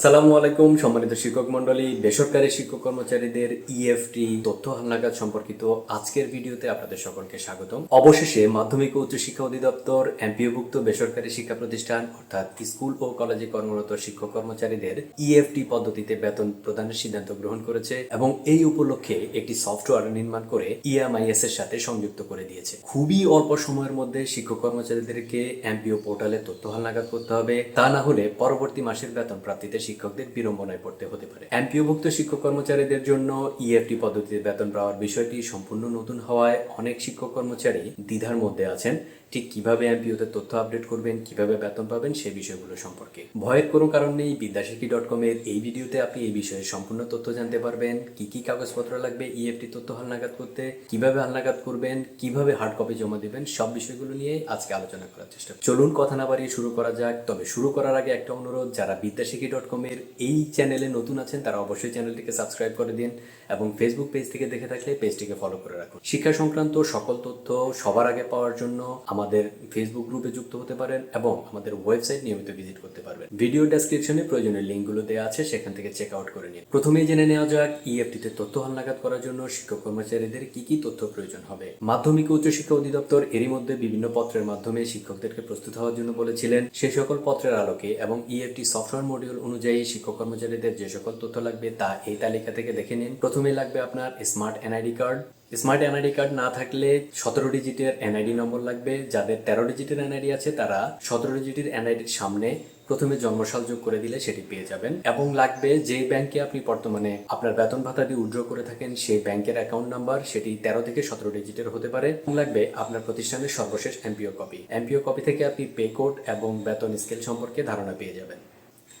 আসসালামু আলাইকুম, সম্মানিত শিক্ষক মন্ডলী বেসরকারি শিক্ষক কর্মচারীদের ইএফটি তথ্য হালনাগাদ সম্পর্কিত আজকের ভিডিওতে আপনাদের সকলকে স্বাগতম। অবশেষে মাধ্যমিক ও উচ্চ শিক্ষা অধিদপ্তর, এমপিওভুক্ত বেসরকারি শিক্ষা প্রতিষ্ঠান, অর্থাৎ স্কুল ও কলেজে কর্মরত শিক্ষক কর্মচারীদের ইএফটি পদ্ধতিতে বেতন প্রদানের সিদ্ধান্ত গ্রহণ করেছে এবং এই উপলক্ষে একটি সফটওয়্যার নির্মাণ করে ইএমআইএস এর সাথে সংযুক্ত করে দিয়েছে। খুবই অল্প সময়ের মধ্যে শিক্ষক কর্মচারীদেরকে এমপিও পোর্টালে তথ্য হালনাগাদ করতে হবে। তা না হলে পরবর্তী মাসের বেতন প্রাপ্তিতে শিক্ষকদের বিড়ম্বনায় পড়তে হতে পারে। এমপিওভুক্ত শিক্ষক কর্মচারীদের জন্য ইএফটি পদ্ধতিতে বেতন পাওয়ার বিষয়টি সম্পূর্ণ নতুন হওয়ায় অনেক শিক্ষক কর্মচারী দ্বিধার মধ্যে আছেন। ঠিক কীভাবে এমপিওতে তথ্য আপডেট করবেন, কীভাবে বেতন পাবেন সেই বিষয়গুলো সম্পর্কে। ভয়ের কোনো কারণ নেই বিদ্যাশিক্ষী ডট কম এর এই ভিডিওতে আপনি এই বিষয়ে সম্পূর্ণ তথ্য জানতে পারবেন। কি কি কাগজপত্র লাগবে ইএফটি তথ্য হালনাগাদ করতে, কীভাবে হালনাগাদ করবেন, কীভাবে হার্ড কপি জমা দিবেন, সব বিষয়গুলো নিয়ে আজকে আলোচনা করার চেষ্টা। চলুন কথা না বাড়িয়ে শুরু করা যাক, তবে শুরু করার আগে একটা অনুরোধ, যারা বিদ্যাশিক্ষী ডট কম এর এই চ্যানেলে নতুন আছেন, তারা অবশ্যই চ্যানেলটিকে সাবস্ক্রাইব করে দিন এবং ফেসবুক পেজ থেকে দেখে থাকলে পেজটিকে ফলো করে রাখুন। শিক্ষা সংক্রান্ত সকল তথ্য সবার আগে পাওয়ার জন্য আমাদের ফেসবুক গ্রুপে যুক্ত হতে পারেন এবং আমাদের ওয়েবসাইট নিয়মিত ভিজিট করতে পারবেন। ভিডিও ডেসক্রিপশনে প্রয়োজনীয় লিঙ্কগুলো দেওয়া আছে, সেখান থেকে চেক আউট করে নিন। প্রথমেই জেনে নেওয়া যাক ইএফটিতে তথ্য হালনাগাদ করার জন্য শিক্ষক কর্মচারীদের কি কি তথ্য প্রয়োজন হবে। মাধ্যমিক ও উচ্চশিক্ষা অধিদপ্তর এরই মধ্যে বিভিন্ন পত্রের মাধ্যমে শিক্ষকদেরকে প্রস্তুত হওয়ার জন্য বলেছিলেন। সে সকল পত্রের আলোকে এবং ইএফটি সফটওয়্যার মডিউল অনুযায়ী শিক্ষক কর্মচারীদের যে সকল তথ্য লাগবে তা এই তালিকা থেকে দেখে নিন। প্রথমে লাগবে আপনার smart NID card smart NID card না থাকলে সতেরো ডিজিটের এনআইডি নম্বর লাগবে। যাদের তেরো ডিজিটের এনআইডি আছে, তারা সতেরো ডিজিটের এনআইডির সামনে প্রথমে জন্মসাল যোগ করে দিলে সেটি পেয়ে যাবেন। এবং লাগবে যে ব্যাংকে আপনি বর্তমানে আপনার বেতন ভাতা দিয়ে উইথড্র করে থাকেন, সেই ব্যাংকের অ্যাকাউন্ট নাম্বার সেটি তেরো থেকে সতেরো ডিজিটের হতে পারে। লাগবে আপনার প্রতিষ্ঠানের সর্বশেষ এমপিও কপি এমপিও কপি থেকে আপনি পে কোড এবং বেতন স্কেল সম্পর্কে ধারণা পেয়ে যাবেন।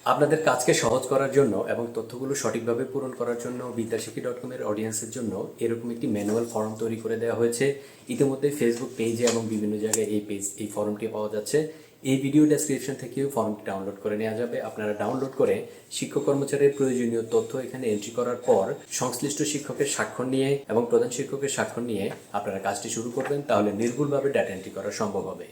আপনাদের কাজকে সহজ করার জন্য এবং তথ্যগুলো সঠিকভাবে পূরণ করার জন্য বিদ্যাশিক্ষী ডট কমের অডিয়েন্সের জন্য এরকম একটি ম্যানুয়াল ফর্ম তৈরি করে দেওয়া হয়েছে। ইতিমধ্যে ফেসবুক পেজে এবং বিভিন্ন জায়গায় এই পেজ এই ফর্মটি পাওয়া যাচ্ছে। এই ভিডিও ডেসক্রিপশন থেকেও ফর্মটি ডাউনলোড করে নেওয়া যাবে। আপনারা ডাউনলোড করে শিক্ষক কর্মচারীর প্রয়োজনীয় তথ্য এখানে এন্ট্রি করার পর সংশ্লিষ্ট শিক্ষকের স্বাক্ষর নিয়ে এবং প্রধান শিক্ষকের স্বাক্ষর নিয়ে আপনারা কাজটি শুরু করবেন, তাহলে নির্ভুলভাবে ডাটা এন্ট্রি করা সম্ভব হবে।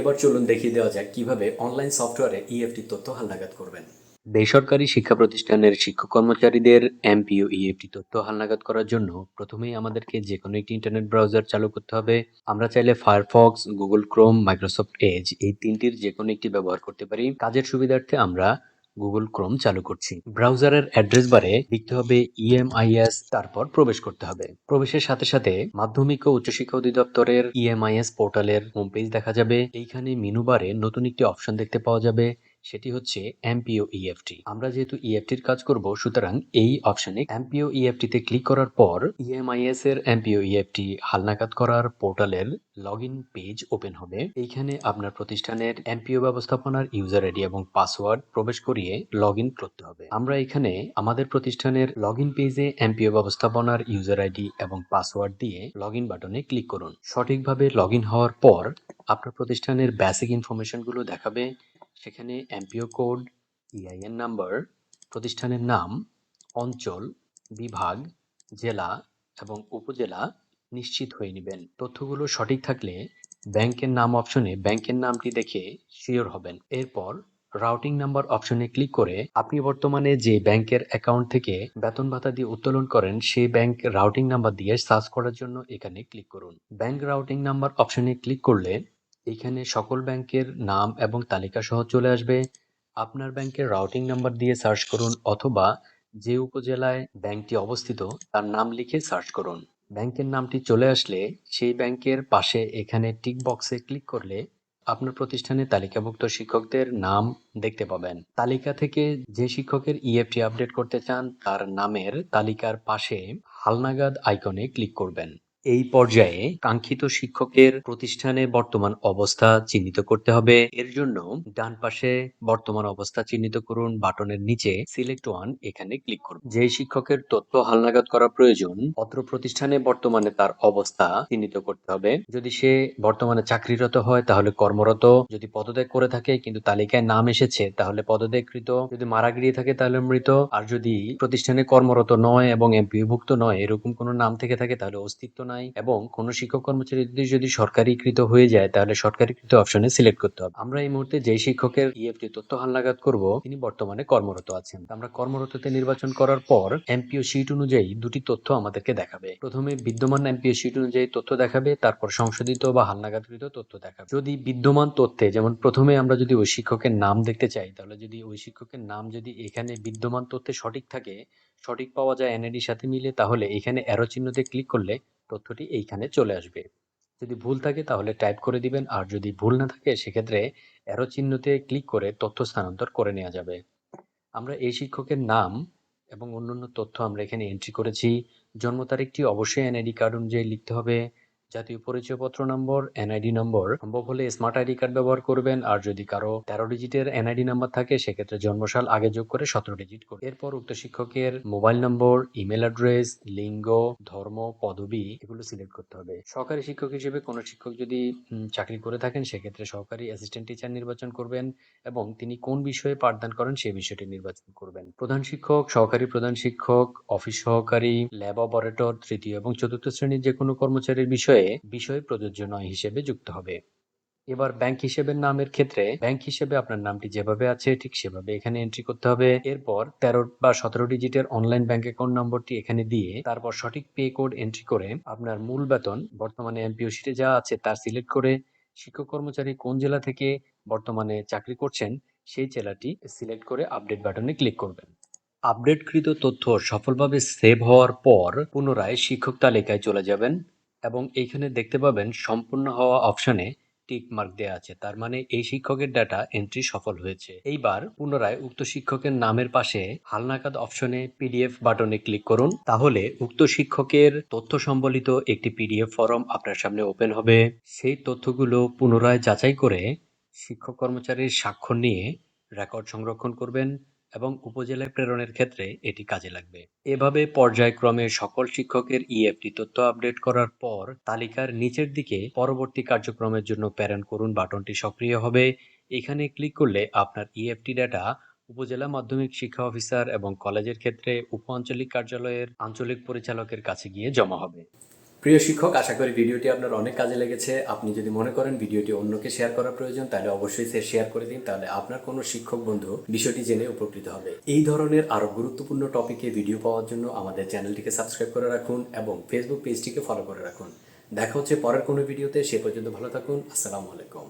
এবার চলুন দেখিয়ে দেওয়া যাক কীভাবে অনলাইন সফটওয়্যারে ইএফটি তথ্য হালনাগাদ করবেন। বেসরকারি শিক্ষা প্রতিষ্ঠানের শিক্ষক কর্মচারীদের এমপিও ইএফটি তথ্য হালনাগাদ করার জন্য প্রথমেই আমাদেরকে যে কোনো একটি ইন্টারনেট ব্রাউজার চালু করতে হবে। আমরা চাইলে Firefox Google Chrome Microsoft Edge এই তিনটির যে কোনো একটি ব্যবহার করতে পারি। কাজের সুবিধার্থে আমরা গুগল ক্রোম চালু করছি। ব্রাউজারের অ্যাড্রেস বারে লিখতে হবে ইএমআইএস তারপর প্রবেশ করতে হবে। প্রবেশের সাথে সাথে মাধ্যমিক ও উচ্চশিক্ষা অধিদপ্তরের ইএমআইএস পোর্টালের হোম পেজ দেখা যাবে। এইখানে মেনু বারে নতুন একটি অপশন দেখতে পাওয়া যাবে। সেটি হচ্ছে এমপিও ইএফটি আমরা যেহেতু ইএফটির কাজ করব, সুতরাং এই অপশনে এমপিও ইএফটি তে ক্লিক করার পর ইএমআইএস এর এমপিও ইএফটি হালনাগাদ করার পোর্টালের লগ ইন পেজ ওপেন হবে। এইখানে আপনার প্রতিষ্ঠানের এমপিও ব্যবস্থাপনার ইউজার আইডি এবং পাসওয়ার্ড প্রবেশ করিয়ে লগ ইন করতে হবে। আমরা এখানে আমাদের প্রতিষ্ঠানের লগ ইন পেজে এমপিও ব্যবস্থাপনার ইউজার আইডি এবং পাসওয়ার্ড দিয়ে লগ ইন বাটনে ক্লিক করুন। সঠিকভাবে লগ ইন হওয়ার পর আপনার প্রতিষ্ঠানের বেসিক ইনফরমেশনগুলো দেখাবে। সেখানে এমপিও কোড ইআইএন নাম্বার প্রতিষ্ঠানের নাম, অঞ্চল, বিভাগ, জেলা এবং উপজেলা নিশ্চিত হয়ে নেবেন। তথ্যগুলো সঠিক থাকলে ব্যাংকের নাম অপশনে ব্যাংকের নামটি দেখে শিওর হবেন। এরপর রাউটিং নাম্বার অপশনে ক্লিক করে আপনি বর্তমানে যে ব্যাংকের অ্যাকাউন্ট থেকে বেতন ভাতা দিয়ে উত্তোলন করেন, সেই ব্যাংক রাউটিং নাম্বার দিয়ে সার্চ করার জন্য এখানে ক্লিক করুন। ব্যাংক রাউটিং নাম্বার অপশনে ক্লিক করলে এখানে সকল ব্যাংকের নাম এবং তালিকা সহ চলে আসবে। আপনার ব্যাংকের রাউটিং নাম্বার দিয়ে সার্চ করুন অথবা যে উপজেলায় ব্যাংকটি অবস্থিত তার নাম লিখে সার্চ করুন। ব্যাংকের নামটি চলে আসলে সেই ব্যাংকের পাশে এখানে টিক বক্সে ক্লিক করলে আপনার প্রতিষ্ঠানে তালিকাভুক্ত শিক্ষকদের নাম দেখতে পাবেন। তালিকা থেকে যে শিক্ষকের ইএফটি আপডেট করতে চান তার নামের তালিকার পাশে হালনাগাদ আইকনে ক্লিক করবেন। এই পর্যায়ে কাঙ্ক্ষিত শিক্ষকের প্রতিষ্ঠানে বর্তমান অবস্থা চিহ্নিত করতে হবে। এর জন্য ডান পাশে বর্তমান অবস্থা চিহ্নিত করুন বাটনের নিচে সিলেক্ট ওয়ান এখানে ক্লিক করুন। যে শিক্ষকের তথ্য হালনাগাদ করা প্রয়োজন, অত্র প্রতিষ্ঠানে বর্তমানে তার অবস্থা চিহ্নিত করতে হবে। যদি সে বর্তমানে চাকরিরত হয়, তাহলে কর্মরত। যদি পদত্যাগ করে থাকে কিন্তু তালিকায় নাম এসেছে, তাহলে পদত্যাগকৃত। যদি মারা গিয়ে থাকে, তাহলে মৃত। আর যদি প্রতিষ্ঠানে কর্মরত নয় এবং এমপিভুক্ত নয়, এরকম কোনো নাম থেকে থাকে, তাহলে অস্তিত্ব নাই। নাই এবং কোনো শিক্ষক কর্মচারী যদি সরকারিকৃত হয়ে যায়, তাহলে সরকারিকৃত অপশনে সিলেক্ট করতে হবে। আমরা এই মুহূর্তে যেই শিক্ষকের ইএফটি তথ্য হালনাগাদ করব, তিনি বর্তমানে কর্মরত আছেন। আমরা কর্মরততে নির্বাচন করার পর এমপিও শিট অনুযায়ী দুটি তথ্য আমাদেরকে দেখাবে। প্রথমে বিদ্যমান এমপিও শিট অনুযায়ী তথ্য দেখাবে, তারপর সংশোধিত বা হালনাগাদকৃত তথ্য দেখাবে। যদি বিদ্যমান তথ্যে, যেমন প্রথমে আমরা যদি ওই শিক্ষকের নাম দেখতে চাই, তাহলে যদি ওই শিক্ষকের নাম যদি এখানে বিদ্যমান তথ্যে সঠিক থাকে, সঠিক পাওয়া যায় এনআইডির সাথে মিলে, তাহলে এখানে অ্যারো চিহ্নতে ক্লিক করলে তথ্যটি এইখানে চলে আসবে। যদি ভুল থাকে তাহলে টাইপ করে দিবেন, আর যদি ভুল না থাকে সেক্ষেত্রে এরো চিহ্নতে ক্লিক করে তথ্য স্থানান্তর করে নেওয়া যাবে। আমরা এই শিক্ষকের নাম এবং অন্যান্য তথ্য আমরা এখানে এন্ট্রি করেছি। জন্ম তারিখটি অবশ্যই এনআইডি কার্ড অনুযায়ী লিখতে হবে। জাতীয় পরিচয়পত্র নম্বর এনআইডি নম্বর। সম্ভব হলে স্মার্ট আইডি কার্ড ব্যবহার করবেন, আর যদি কারও তেরো ডিজিটের এনআইডি নাম্বার থাকে, সেক্ষেত্রে জন্মসাল আগে যোগ করে সতেরো ডিজিট করবে এরপর উক্ত শিক্ষকের মোবাইল নম্বর ইমেল অ্যাড্রেস লিঙ্গ, ধর্ম, পদবি, এগুলো সিলেক্ট করতে হবে। সহকারী শিক্ষক হিসেবে কোনো শিক্ষক যদি চাকরি করে থাকেন, সেক্ষেত্রে সহকারী অ্যাসিস্ট্যান্ট টিচার নির্বাচন করবেন এবং তিনি কোন বিষয়ে পাঠদান করেন সেই বিষয়টি নির্বাচন করবেন। প্রধান শিক্ষক, সহকারী প্রধান শিক্ষক, অফিস সহকারী ল্যাব অপারেটর তৃতীয় এবং চতুর্থ শ্রেণির যে কোনো কর্মচারীর বিষয়ে বিষয় প্রযোজ্য নয় হিসেবে যুক্ত হবে। এবার ব্যাংক হিসেবের নামের ক্ষেত্রে ব্যাংক হিসেবে আপনার নামটি যেভাবে আছে ঠিক সেভাবে এখানে এন্ট্রি করতে হবে। এরপর তেরো বা সতেরো ডিজিটের অনলাইন ব্যাংক অ্যাকাউন্ট নম্বরটি এখানে দিয়ে তারপর সঠিক পে কোড এন্ট্রি করে আপনার মূল বেতন, বর্তমানে এমপিও শিটে যা আছে তার সিলেক্ট করে শিক্ষক কর্মচারী কোন জেলা থেকে বর্তমানে চাকরি করছেন সেই জেলাটি সিলেক্ট করে আপডেট বাটনে ক্লিক করবেন। আপডেটকৃত তথ্য সফলভাবে সেভ হওয়ার পর পুনরায় শিক্ষক তালিকায় চলে যাবেন। এবং এইখানে দেখতে পাবেন সম্পূর্ণ হওয়া অপশনে টিক মার্ক দেওয়া আছে। তার মানে এই শিক্ষকের ডাটা এন্ট্রি সফল হয়েছে। এইবার পুনরায় উক্ত শিক্ষকের নামের পাশে হালনাগাদ অপশনে পিডিএফ বাটনে ক্লিক করুন। তাহলে উক্ত শিক্ষকের তথ্য সম্বলিত একটি পিডিএফ ফর্ম আপনার সামনে ওপেন হবে। সেই তথ্যগুলো পুনরায় যাচাই করে শিক্ষক কর্মচারীর স্বাক্ষর নিয়ে রেকর্ড সংরক্ষণ করবেন। এবং উপজেলায় প্রেরণের ক্ষেত্রে এটি কাজে লাগবে। এভাবে পর্যায়ক্রমে সকল শিক্ষকের ইএফটি তথ্য আপডেট করার পর তালিকার নিচের দিকে পরবর্তী কার্যক্রমের জন্য প্রেরণ করুন বাটনটি সক্রিয় হবে। এখানে ক্লিক করলে আপনার ইএফটি ডাটা উপজেলা মাধ্যমিক শিক্ষা অফিসার এবং কলেজের ক্ষেত্রে উপ আঞ্চলিক কার্যালয়ের আঞ্চলিক পরিচালকের কাছে গিয়ে জমা হবে। প্রিয় শিক্ষক, আশা করি ভিডিওটি আপনার অনেক কাজে লেগেছে। আপনি যদি মনে করেন ভিডিওটি অন্যকে শেয়ার করার প্রয়োজন, তাহলে অবশ্যই সে শেয়ার করে দিন, তাহলে আপনার কোনো শিক্ষক বন্ধু বিষয়টি জেনে উপকৃত হবে। এই ধরনের আরও গুরুত্বপূর্ণ টপিকে ভিডিও পাওয়ার জন্য আমাদের চ্যানেলটিকে সাবস্ক্রাইব করে রাখুন এবং ফেসবুক পেজটিকে ফলো করে রাখুন। দেখা হচ্ছে পরের কোনো ভিডিওতে সে পর্যন্ত ভালো থাকুন। আসসালামু আলাইকুম।